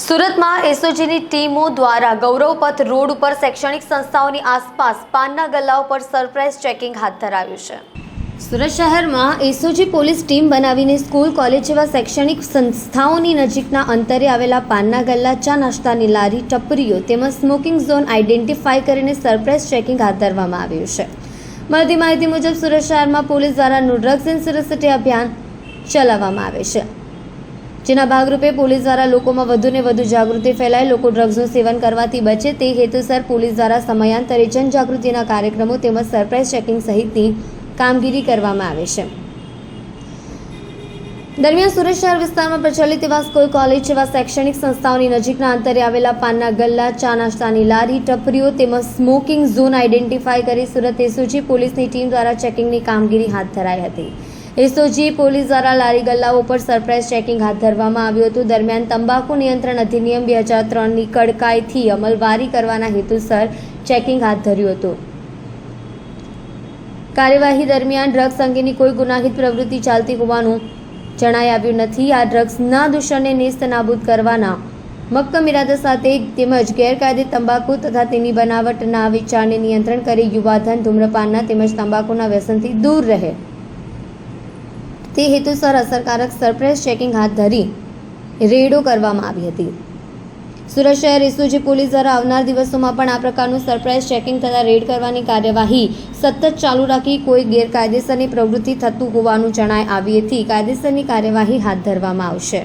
સુરતમાં એસઓજીની ટીમો દ્વારા ગૌરવપથ રોડ ઉપર શૈક્ષણિક સંસ્થાઓની આસપાસ પાનના ગલ્લાઓ પર સરપ્રાઇઝ ચેકિંગ હાથ ધરાયું છે. સુરત શહેરમાં એસઓજી પોલીસ ટીમ બનાવીને સ્કૂલ, કોલેજ જેવા શૈક્ષણિક સંસ્થાઓની નજીકના અંતરે આવેલા પાનના ગલ્લા, ચા નાસ્તાની લારી, ટપરીઓ તેમજ સ્મોકિંગ ઝોન આઇડેન્ટિફાઈ કરીને સરપ્રાઇઝ ચેકિંગ હાથ ધરવામાં આવ્યું છે. મળતી માહિતી મુજબ સુરત શહેરમાં પોલીસ દ્વારા નો ડ્રગ્સ ઇન સુરત અભિયાન ચલાવવામાં આવે છે. જેના ભાગરૂપે પોલીસ દ્વારા લોકોમાં વધુને વધુ જાગૃતિ ફેલાય, લોકો ડ્રગ્સનું સેવન કરવાથી બચે તે હેતુસર પોલીસ દ્વારા સમયાંતરે જનજાગૃતિના કાર્યક્રમો તેમજ સરપ્રાઇઝ ચેકિંગ સહિતની કામગીરી કરવામાં આવે છે. દરમિયાન સુરત શહેર વિસ્તારમાં પ્રચલિત એવા સ્કૂલ કોલેજ જેવા શૈક્ષણિક સંસ્થાઓની નજીકના અંતરે આવેલા પાનના ગલ્લા, ચા નાસ્તાની લારી, ટપરીઓ તેમજ સ્મોકિંગ ઝોન આઇડેન્ટિફાઈ કરી સુરત એસઓજી પોલીસની ટીમ દ્વારા ચેકિંગની કામગીરી હાથ ધરાઈ હતી. એસઓજી પોલીસ દ્વારા લારી ગલ્લાઓ પર સરપ્રાઇઝ ચેકિંગ હાથ ધરવામાં આવ્યું હતું. દરમિયાન તંબાકુ નિયંત્રણ અધિનિયમ બે હજાર ત્રણની કડકાઈથી અમલવારી કરવાના હેતુસર ચેકિંગ હાથ ધર્યું હતું. કાર્યવાહી દરમિયાન ડ્રગ્સ અંગેની કોઈ ગુનાહિત પ્રવૃત્તિ ચાલતી હોવાનું જણાઈ આવ્યું નથી. આ ડ્રગ્સના દૂષણને નેસ્ત નાબૂદ કરવાના મક્કમ ઇરાદા સાથે તેમજ ગેરકાયદે તંબાકુ તથા તેની બનાવટના વેચાણને નિયંત્રણ કરી યુવાધન ધૂમ્રપાનના તેમજ તંબાકુના વ્યસનથી દૂર રહે. તે હેતુસર અસરકારક સરપ્રાઇઝ ચેકિંગ હાથ ધરી રેડો કરવામાં આવી હતી. સુરત શહેર એસઓજી પોલીસ દ્વારા આવનાર દિવસોમાં પણ આ પ્રકારનું સરપ્રાઇઝ ચેકિંગ તથા રેડ કરવાની કાર્યવાહી સતત ચાલુ રાખી કોઈ ગેરકાયદેસરની પ્રવૃત્તિ થતું હોવાનું જણાય આવી હતી. કાયદેસરની કાર્યવાહી હાથ ધરવામાં આવશે.